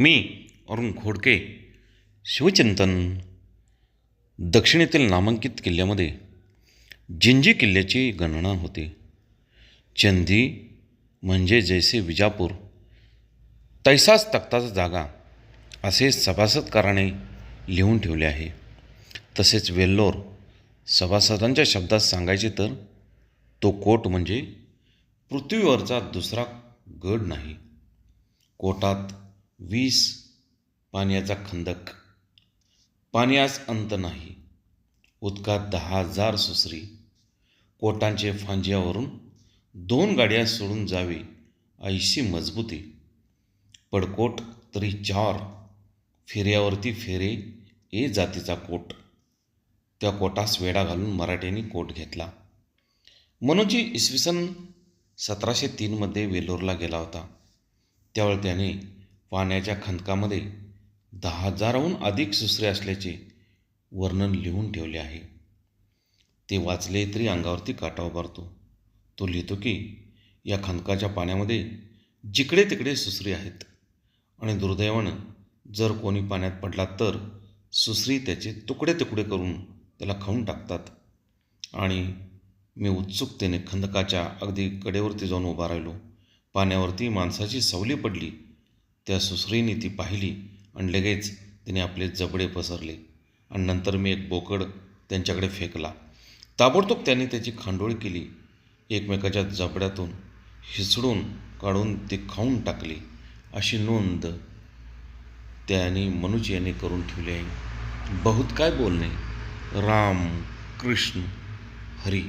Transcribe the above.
मी अरुण खोडके शिवचिंतन. दक्षिणेतील नामांकित किल्ल्यामध्ये जिंजी किल्ल्याची गणना होते. चंदी म्हणजे जैसे विजापूर. तैसाच तख्ताचा जागा असे सभासदकाराने लिहून ठेवले आहे. तसेच वेल्लोर सभासदांच्या शब्दात सांगायचे तर तो कोट म्हणजे पृथ्वीवरचा दुसरा गड नाही. कोटात वीस पाण्याचा खंदक. पाण्यास अंत नाही. उदकात दहा हजार सुसरी. कोटांचे फांजियावरून दोन गाड्या सोडून जावी ऐशी मजबूती. पडकोट तरी चार. फेऱ्यावरती फेरे ए जातीचा कोट. त्या कोटास वेढा घालून मराठ्यांनी कोट घेतला. मनोजी इसवी सन सतराशे तीनमध्ये वेलोरला गेला होता. त्यावेळी त्याने पाण्याच्या खंदकामध्ये दहा हजाराहून अधिक सुसरे असल्याचे वर्णन लिहून ठेवले आहे. ते वाचले तरी अंगावरती काटा उभारतो. तो लिहितो की या खंदकाच्या पाण्यामध्ये जिकडे तिकडे सुसरी आहेत आणि दुर्दैवानं जर कोणी पाण्यात पडला तर सुसरी त्याचे तुकडे तुकडे करून त्याला खाऊन टाकतात. आणि मी उत्सुकतेने खंदकाच्या अगदी कडेवरती जाऊन उभा राहिलो. पाण्यावरती माणसाची सावली पडली. त्या सुसरीने ती पाहिली आणि लगेच तिने आपले जबडे पसरले आणि नंतर मी एक बोकड त्यांच्याकडे फेकला. ताबडतोब त्याने त्याची खांडोळी केली. एकमेकाच्या जबड्यातून हिसडून काढून ते खाऊन टाकली. अशी नोंद त्याने मनुज यांनी करून ठेवली आहे. बहुत काय बोलणे? राम कृष्ण हरी.